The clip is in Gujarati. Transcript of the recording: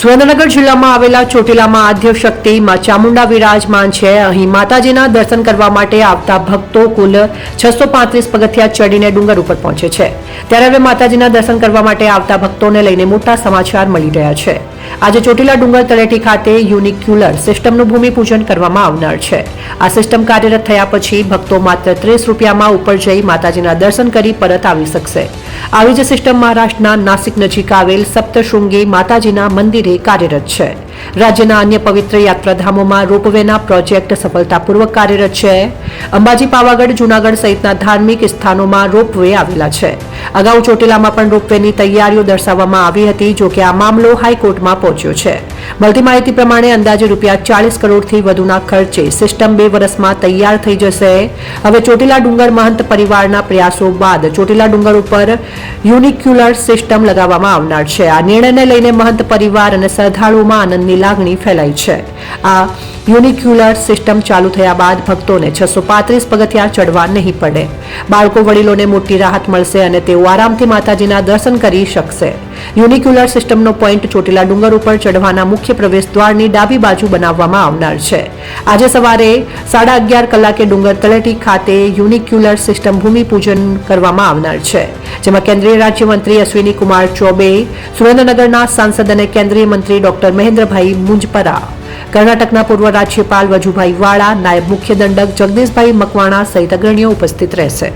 સુરેન્દ્રનગર જિલ્લામાં આવેલા ચોટીલામાં આદ્ય શક્તિ માં ચામુંડા વિરાજમાન છે. અહીં માતાજીના દર્શન કરવા માટે આવતા ભક્તો કુલ છસો પાંત્રીસ પગથિયા ચડીને ડુંગર ઉપર પહોંચે છે. ત્યારે હવે માતાજીના દર્શન કરવા માટે આવતા ભક્તોને લઈને મોટા સમાચાર મળી રહ્યા છે. આજે ચોટીલા ડુંગર તળેટી ખાતે યુનિક્યુલર સિસ્ટમનું ભૂમિપૂજન કરવામાં આવનાર છે. આ સિસ્ટમ કાર્યરત થયા પછી ભક્તો માત્ર ત્રીસ રૂપિયામાં ઉપર જઈ માતાજીના દર્શન કરી પરત આવી શકશે. આવી જ સિસ્ટમ મહારાષ્ટ્રના નાસિક નજીક આવેલ સપ્તશૃંગી માતાજીના મંદિરે કાર્યરત છે. રાજ્યના અન્ય પવિત્ર યાત્રાધામોમાં રોપવેના પ્રોજેક્ટ સફળતાપૂર્વક કાર્યરત છે. અંબાજી, પાવાગઢ, જૂનાગઢ સહિતના ધાર્મિક સ્થાનોમાં રોપવે આવેલા છે. અગાઉ ચોટીલામાં પણ રોપવેની તૈયારીઓ દર્શાવવામાં આવી હતી જો કે આ મામલો હાઈકોર્ટમાં પહોંચ્યો છે. મળતી માહિતી પ્રમાણે અંદાજે રૂપિયા ચાલીસ કરોડથી વધુના ખર્ચે સિસ્ટમ બે વર્ષમાં તૈયાર થઈ જશે. હવે ચોટીલા ડુંગર મહંત પરિવારના પ્રયાસો બાદ ચોટીલા ડુંગર ઉપર યુનિક્યુલર સિસ્ટમ લગાવવામાં આવનાર છે. આ નિર્ણયને લઈને મહંત પરિવાર અને શ્રદ્ધાળુઓમાં આનંદની લાગણી ફેલાઈ છે. આ યુનિક્યુલર સિસ્ટમ ચાલુ થયા બાદ ભક્તોને છસો પાંત્રીસ પગથિયા ચડવા નહીં પડે. બાળકો વડીલોને મોટી રાહત મળશે અને તેઓ આરામથી માતાજીના દર્શન કરી શકશે. યુનિક્યુલર સિસ્ટમનો પોઈન્ટ ચોટીલા ડુંગર ઉપર ચઢવાના મુખ્ય પ્રવેશ દ્વારની ડાબી બાજુ બનાવવામાં આવનાર છે. આજે સવારે સાડા અગિયાર કલાકે ડુંગર તળેટી ખાતે યુનિક્યુલર સિસ્ટમ ભૂમિપૂજન કરવામાં આવનાર છે, જેમાં કેન્દ્રીય રાજ્યમંત્રી અશ્વિની કુમાર ચૌબે સુરેન્દ્રનગરના સાંસદ અને કેન્દ્રીય મંત્રી ડોક્ટર મહેન્દ્રભાઈ મુંજપરા કર્ણાટકના પૂર્વ રાજ્યપાલ વજુભાઈ વાળા નાયબ મુખ્ય દંડક જગદીશભાઈ મકવાણા સહિત અગ્રણીઓ ઉપસ્થિત રહેશે.